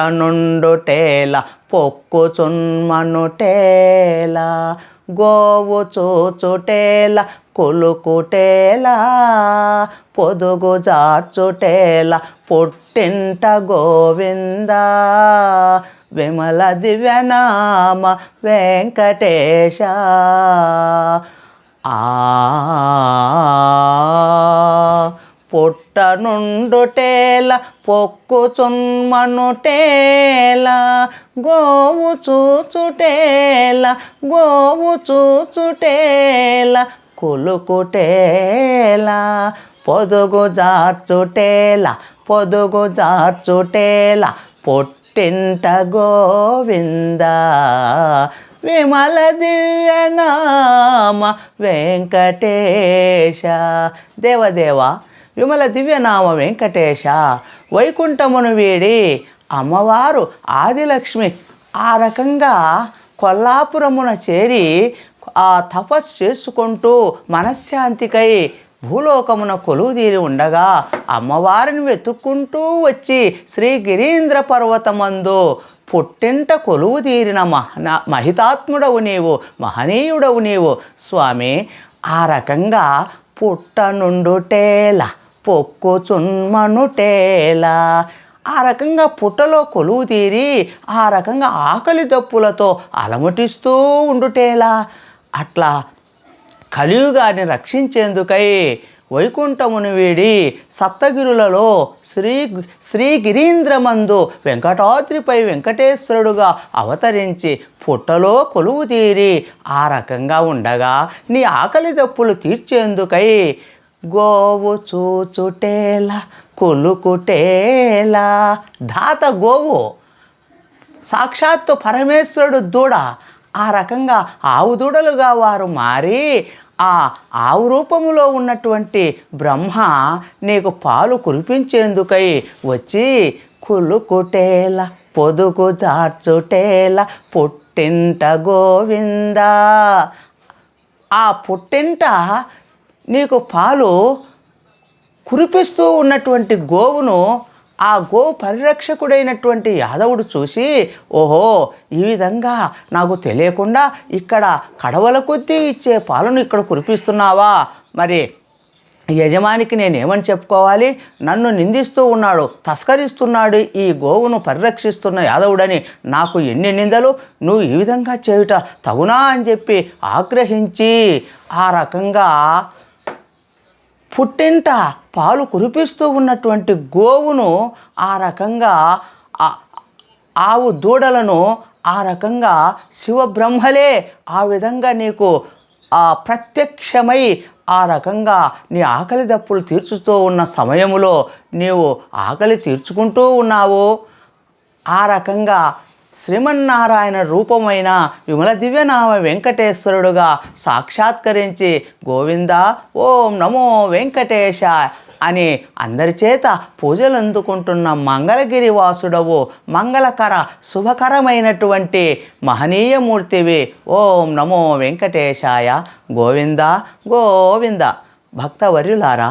పుట్టనుండుటేల పొక్కుచున్మనుటేల గోవు చూచుటేల కొలుకుటేల పొదుగు జాచుటేల పుట్టింట గోవింద విమల దివ్యనామ వెంకటేశ. ఆ పుట్టనుండుటేల పొక్కుచున్మనుటేలా గోవు చూచుటేలా గోవు చూచుటేలా కులుకుటేలా పొదుగు జార్చుటేలా పొదుగు జార్చుటేల పొట్టింట గోవింద విమల దివ్యనామ వెంకటేశ. దేవదేవా విమల దివ్యనామ వెంకటేశ వైకుంఠమును వీడి అమ్మవారు ఆదిలక్ష్మి. ఆ రకంగా కొల్లాపురమున చేరి ఆ తపస్సు చేసుకుంటూ మనశ్శాంతికై భూలోకమున కొలువుదీరి ఉండగా అమ్మవారిని వెతుక్కుంటూ వచ్చి శ్రీ గిరీంద్ర పర్వతమందు పుట్టింట కొలువుదీరిన మహన మహితాత్ముడవు నీవు మహనీయుడవు నీవు. స్వామి ఆ రకంగా పుట్టనుండుటేల పొక్కుచున్మనుటేలా ఆ రకంగా పుట్టలో కొలువు తీరి ఆ రకంగా ఆకలి దప్పులతో అలమటిస్తూ ఉండుటేలా అట్లా కలియుగాన్ని రక్షించేందుకై వైకుంఠమును వీడి సప్తగిరులలో శ్రీ శ్రీ గిరీంద్రమందు వెంకటాద్రిపై వెంకటేశ్వరుడుగా అవతరించి పుట్టలో కొలువు తీరి ఆ రకంగా ఉండగా నీ ఆకలి దప్పులు తీర్చేందుకై గోవు చూచుటేలా కొలుకుటేలా. ధాత గోవు సాక్షాత్తు పరమేశ్వరుడు దూడ. ఆ రకంగా ఆవు దూడలుగా వారు మారి ఆ ఆవు రూపములో ఉన్నటువంటి బ్రహ్మ నీకు పాలు కురిపించేందుకై వచ్చి కులుకుటేల పొదుగు జార్చుటేల పుట్టింట గోవింద. ఆ పుట్టింట నీకు పాలు కురిపిస్తూ ఉన్నటువంటి గోవును ఆ గో పరిరక్షకుడైనటువంటి యాదవుడు చూసి ఓహో ఈ విధంగా నాకు తెలియకుండా ఇక్కడ కడవల కొద్దీ ఇచ్చే పాలను ఇక్కడ కురిపిస్తున్నావా? మరి యజమానికి నేనేమని చెప్పుకోవాలి? నన్ను నిందిస్తూ ఉన్నాడు తస్కరిస్తున్నాడు ఈ గోవును పరిరక్షిస్తున్న యాదవుడని నాకు ఎన్ని నిందలు? నువ్వు ఈ విధంగా చేయుట తగునా అని చెప్పి ఆగ్రహించి ఆ రకంగా పుట్టింట పాలు కురిపిస్తూ ఉన్నటువంటి గోవును ఆ రకంగా ఆవు దూడలను ఆ రకంగా శివబ్రహ్మలే ఆ విధంగా నీకు ఆ ప్రత్యక్షమై ఆ రకంగా నీ ఆకలి దప్పులు తీర్చుతూ ఉన్న సమయములో నీవు ఆకలి తీర్చుకుంటూ ఉన్నావు. ఆ రకంగా శ్రీమన్నారాయణ రూపమైన విమల దివ్యనామ వెంకటేశ్వరుడుగా సాక్షాత్కరించి గోవింద ఓం నమో వెంకటేశ అని అందరి చేత పూజలు అందుకుంటున్న మంగళగిరి వాసుడవు మంగళకర శుభకరమైనటువంటి మహనీయమూర్తివి ఓం నమో వెంకటేశాయ. గోవింద గోవింద. భక్తవర్యులారా